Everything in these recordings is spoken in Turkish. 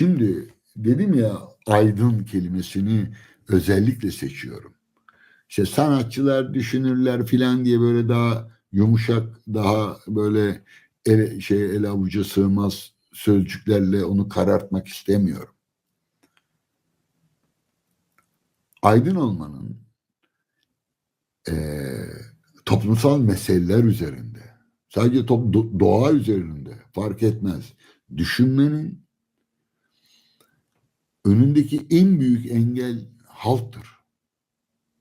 Şimdi dedim ya aydın kelimesini özellikle seçiyorum. İşte sanatçılar, düşünürler filan diye böyle daha yumuşak, daha böyle ele, şey el avuca sığmaz sözcüklerle onu karartmak istemiyorum. Aydın olmanın eee, toplumsal meseleler üzerinde, sadece top, do- doğa üzerinde fark etmez. Düşünmenin önündeki en büyük engel halktır.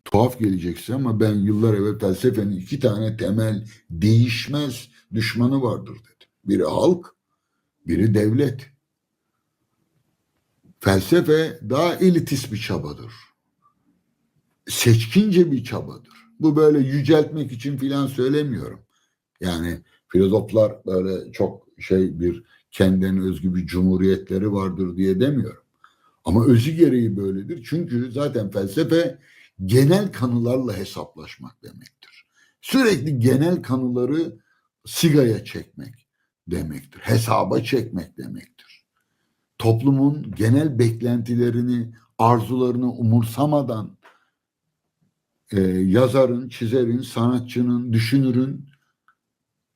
Tuhaf geleceksin ama ben yıllar evvel felsefenin iki tane temel değişmez düşmanı vardır dedim. Biri halk, biri devlet. Felsefe daha elitist bir çabadır. Seçkince bir çabadır. Bu böyle yüceltmek için filan söylemiyorum. Yani filozoflar böyle çok şey bir kendine özgü bir cumhuriyetleri vardır diye demiyorum. Ama özü gereği böyledir. Çünkü zaten felsefe genel kanılarla hesaplaşmak demektir. Sürekli genel kanıları sigaya çekmek demektir. Hesaba çekmek demektir. Toplumun genel beklentilerini, arzularını umursamadan e, yazarın, çizerin, sanatçının, düşünürün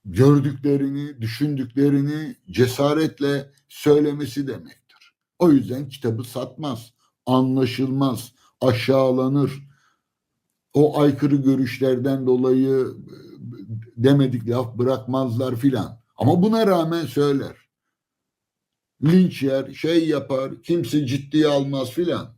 gördüklerini, düşündüklerini cesaretle söylemesi demektir. O yüzden kitabı satmaz, anlaşılmaz, aşağılanır. O aykırı görüşlerden dolayı e, demedik laf bırakmazlar filan. Ama buna rağmen söyler. Linç yer, şey yapar, kimse ciddiye almaz filan.